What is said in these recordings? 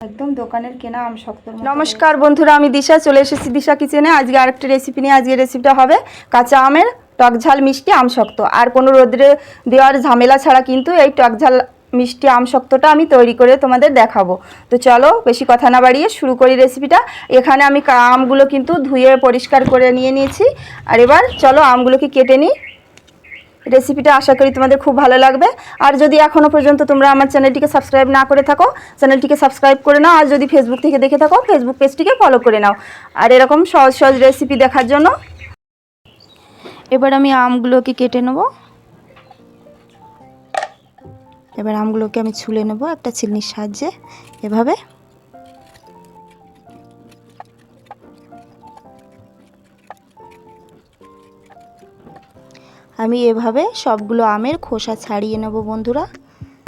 একদম দোকানের কেনা আম শক্ত নমস্কার বন্ধুরা, আমি দিশা, চলে এসেছি দিশা কিচেনে। আজকে আরেকটা রেসিপি নিয়ে আজকে রেসিপিটা হবে কাঁচা আমের টক ঝাল মিষ্টি আম শক্ত। আর কোনো রোদ্রে দেওয়ার ঝামেলা ছাড়া কিন্তু এই টক ঝাল মিষ্টি আম শক্তটা আমি তৈরি করে তোমাদের দেখাবো। তো চলো, বেশি কথা না বাড়িয়ে শুরু করি রেসিপিটা এখানে আমি আমগুলো কিন্তু ধুয়ে পরিষ্কার করে নিয়ে নিয়েছি। আর এবার চলো, আমগুলোকে কেটে নিই। রেসিপিটা আশা করি তোমাদের খুব ভালো লাগবে। আর যদি এখনও পর্যন্ত তোমরা আমার চ্যানেলটিকে সাবস্ক্রাইব না করে থাকো, চ্যানেলটিকে সাবস্ক্রাইব করে নাও। আর যদি ফেসবুক থেকে দেখে থাকো ফেসবুক পেজটিকে ফলো করে নাও। আর এরকম সহজ সহজ রেসিপি দেখার জন্য এবার আমি আমগুলোকে কেটে নেব। এবার আমগুলোকে আমি ছুলে নেব একটা চিলনির সাহায্যে। এভাবে আমি এভাবে সবগুলো আমের খোসা ছাড়িয়ে নেব বন্ধুরা।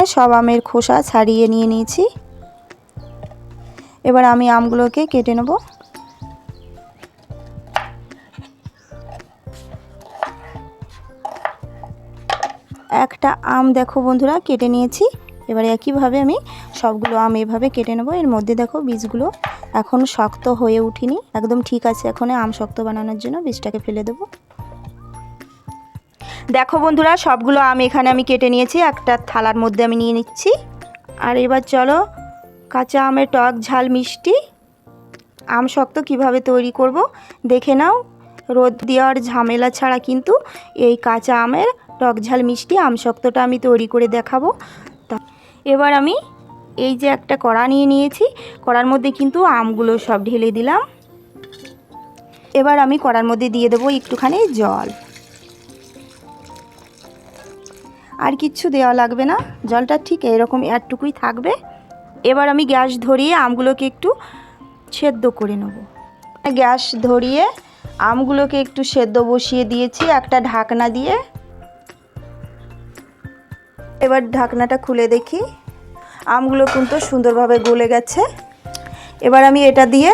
সব আমের খোসা ছাড়িয়ে নিয়ে নিয়েছি। এবার আমি আমগুলোকে কেটে নেব। একটা আম দেখো বন্ধুরা, কেটে নিয়েছি। এবার একইভাবে আমি সবগুলো আম এভাবে কেটে নেব। এর মধ্যে দেখো বীজগুলো এখন শক্ত হয়ে উঠিনি। একদম ঠিক আছে এখন আম শক্ত বানানোর জন্য বীজটাকে ফেলে দেবো। দেখো বন্ধুরা, সবগুলো আম এখানে আমি কেটে নিয়েছি, একটা থালার মধ্যে আমি নিয়ে নিচ্ছি। আর এবার চলো, কাঁচা আমের টক, ঝাল, মিষ্টি, আম শক্ত কীভাবে তৈরি করব, দেখে নাও। রোদ দেওয়ার ঝামেলা ছাড়া কিন্তু এই কাঁচা আমের টক, ঝাল, মিষ্টি, আম শক্তটা আমি তৈরি করে দেখাবো। তা, এবার আমি এই যে একটা কড়া নিয়ে নিয়েছি, কড়ার মধ্যে কিন্তু আমগুলো সব ঢেলে দিলাম। এবার আমি কড়ার মধ্যে দিয়ে দেবো একটুখানি জল। আর কিচ্ছু দেওয়া লাগবে না। জলটা ঠিক এরকম এরটুকুই থাকবে। এবার আমি গ্যাস ধরিয়ে আমগুলোকে একটু সেদ্ধ করে নেব। গ্যাস ধরিয়ে আমগুলোকে একটু সেদ্ধ বসিয়ে দিয়েছি একটা ঢাকনা দিয়ে। এবার ঢাকনাটা খুলে দেখি। আমগুলো কিন্তু সুন্দরভাবে গলে গেছে। এবার আমি এটা দিয়ে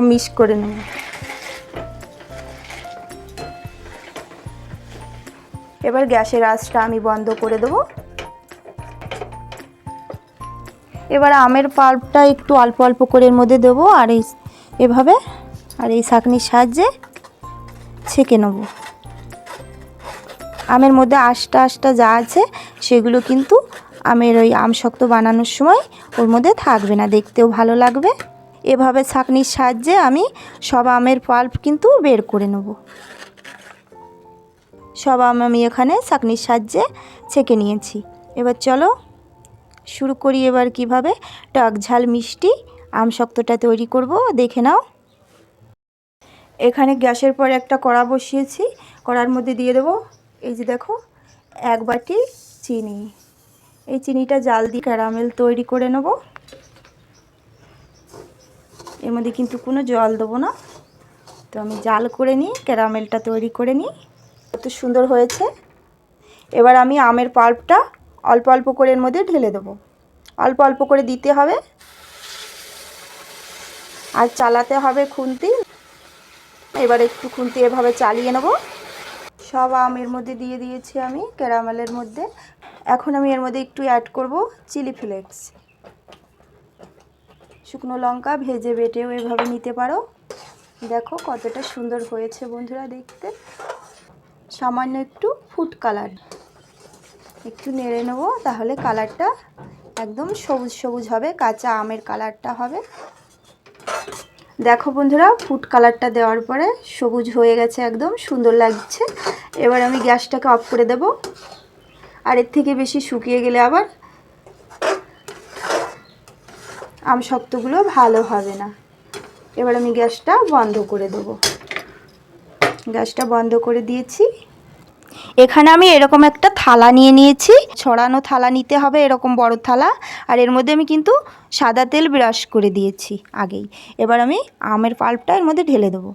মিক্স করে নেব। এবার গ্যাসের আঁচটা আমি বন্ধ করে দেবো। এবার আমের পাল্পটা একটু অল্প অল্প করে এর মধ্যে দেবো আর এই এভাবে আর এই ছাঁকনির সাহায্যে ছেঁকে নেব। আমের মধ্যে আশটা আশটা যা আছে সেগুলো কিন্তু আমের ওই আম শক্ত বানানোর সময় ওর মধ্যে থাকবে না, দেখতেও ভালো লাগবে। এভাবে ছাঁকনির সাহায্যে আমি সব আমের পাল্প কিন্তু বের করে নেব। সব আম আমি এখানে চাকনির সাহায্যে ছেঁকে নিয়েছি। এবার চলো শুরু করি এবার কীভাবে। টক ঝাল মিষ্টি, আম শক্তটা তৈরি করব, দেখে নাও। এখানে গ্যাসের পর একটা কড়া বসিয়েছি। কড়ার মধ্যে দিয়ে দেবো, এই যে দেখো, এক বাটি চিনি। এই চিনিটা জাল দিয়ে ক্যারামেল তৈরি করে নেব। এর মধ্যে কিন্তু কোনো জল দেবো না। তো আমি জাল করে নিই, ক্যারামেলটা তৈরি করে নিই। কত সুন্দর হয়েছে। এবার আমি আমের পাল্পটা অল্প অল্প করে এর মধ্যে ঢেলে দেবো। অল্প অল্প করে দিতে হবে। আর চালাতে হবে খুন্তি। এবার একটু খুন্তি এভাবে চালিয়ে নেব। সব আম এর মধ্যে দিয়ে দিয়েছি আমি ক্যারামেলের মধ্যে। এখন আমি এর মধ্যে একটু অ্যাড করব চিলি ফ্লেক্স। শুকনো লঙ্কা ভেজে বেটেও এভাবে নিতে পারো। দেখো কতটা সুন্দর হয়েছে বন্ধুরা দেখতে। সামান্য একটু ফুড কালার একটু নেড়ে নেব, তাহলে কালারটা একদম সবুজ সবুজ হবে, কাঁচা আমের কালারটা হবে। দেখো বন্ধুরা ফুড কালারটা দেওয়ার পরে সবুজ হয়ে গেছে একদম, সুন্দর লাগছে। এবার আমি গ্যাসটাকে অফ করে দেব। আর এর থেকে বেশি শুকিয়ে গেলে আবার আম শক্তগুলো ভালো হবে না। এবার আমি গ্যাসটা বন্ধ করে দেবো। গ্যাসটা বন্ধ করে দিয়েছি। এখানে আমি এরকম একটা থালা নিয়ে নিয়েছি। ছড়ানো থালা নিতে হবে এরকম বড় থালা। আর এর মধ্যে আমি কিন্তু সাদা তেল ব্রাশ করে দিয়েছি আগেই। এবার আমি আমের পাল্পটা এর মধ্যে ঢেলে দেবো।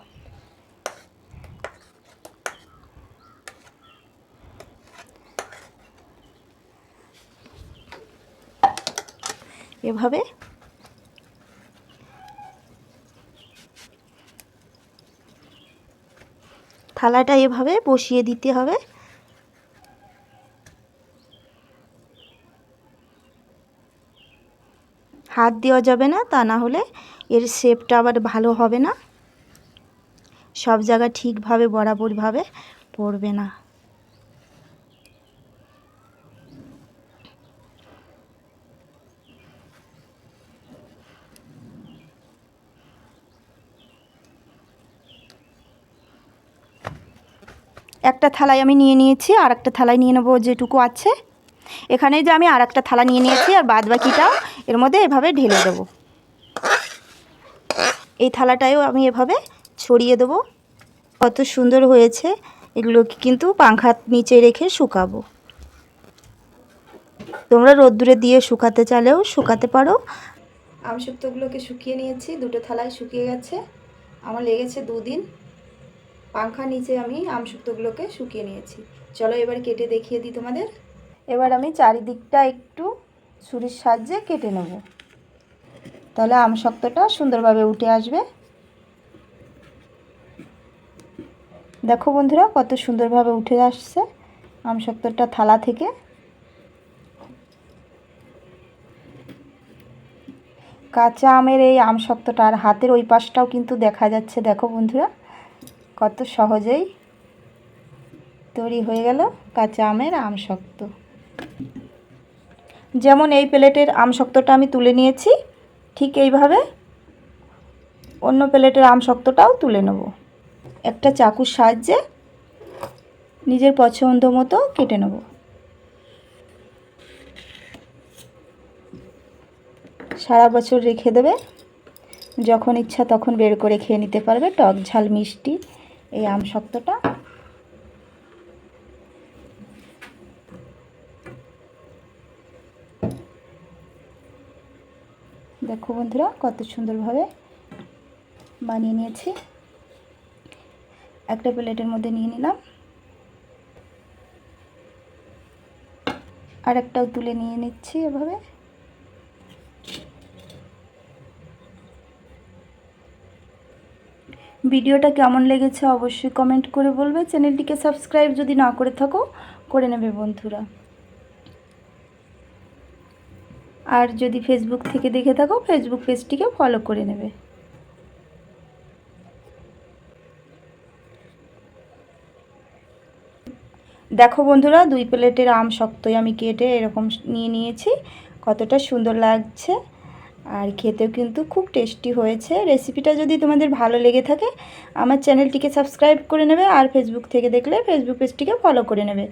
এভাবে থালাটা এভাবে বসিয়ে দিতে হবে। হাত দেওয়া যাবে না, তা না হলে এর শেপটা আবার ভালো হবে না। সব জায়গা ঠিকভাবে, বরাবরভাবে পড়বে না। একটা থালায় আমি নিয়ে নিয়েছি আর একটা থালায় নিয়ে নেব যেটুকু আছে। এখানে যে আমি আর একটা থালা নিয়ে নিয়েছি আর বাদ বাকিটাও এর মধ্যে এভাবে ঢেলে দেবো। এই থালাটায়ও আমি এভাবে ছড়িয়ে দেবো। কত সুন্দর হয়েছে, এগুলোকে কিন্তু পাংখার নিচে রেখে শুকাবো। তোমরা রোদ্দুরে দিয়ে শুকাতে চালেও শুকাতে পারো। আমসুক্তগুলোকে শুকিয়ে নিয়েছি, দুটো থালায় শুকিয়ে গেছে। আমার লেগেছে দুদিন। পাংখা নিচে আমি আমসুক্তগুলোকে শুকিয়ে নিয়েছি। চলো এবার কেটে দেখিয়ে দিই তোমাদের। এবার আমি চারিদিকটা একটু ছুরির সাহায্যে কেটে নেব। তাহলে আমশক্তটা সুন্দরভাবে উঠে আসবে। দেখো বন্ধুরা, কত সুন্দরভাবে উঠে আসছে আমশক্তটা থালা থেকে। কাঁচা আমের এই আমশক্তটা আর হাতের ওই পাশটাও কিন্তু দেখা যাচ্ছে। দেখো বন্ধুরা, কত সহজেই তৈরি হয়ে গেল কাঁচা আমের আমশক্ত। যেমন এই প্লেটের আমশক্তটা আমি তুলে নিয়েছি, ঠিক এইভাবে অন্য প্লেটের আমশক্তটাও তুলে নেব। একটা চাকুর সাহায্যে নিজের পছন্দ মতো কেটে নেব। সারা বছর রেখে দেবে। যখন ইচ্ছা তখন বের করে খেয়ে নিতে পারবে। টক ঝাল মিষ্টি এই আম শক্তটা দেখো বন্ধুরা, কত সুন্দরভাবে বানিয়ে নিয়েছি। একটা প্লেটের মধ্যে নিয়ে নিলাম। আর একটাও তুলে নিয়ে নিচ্ছি এভাবে। ভিডিওটা কেমন লেগেছে অবশ্যই কমেন্ট করে বলবে। চ্যানেলটিকে সাবস্ক্রাইব যদি না করে থাকো, করে নেবে বন্ধুরা। আর যদি ফেসবুক থেকে দেখে থাকো ফেসবুক পেজটিকে ফলো করে নেবে। দেখো বন্ধুরা, দুই প্লেটের আম শক্তই আমি কেটে এরকম নিয়ে নিয়েছি। কতটা সুন্দর লাগছে। আর খেতেও কিন্তু খুব টেস্টি হয়েছে। রেসিপিটা যদি তোমাদের ভালো লেগে থাকে, আমার চ্যানেলটিকে সাবস্ক্রাইব করে নেবে আর ফেসবুক থেকে দেখলে ফেসবুক পেজটিকে ফলো করে নেবে।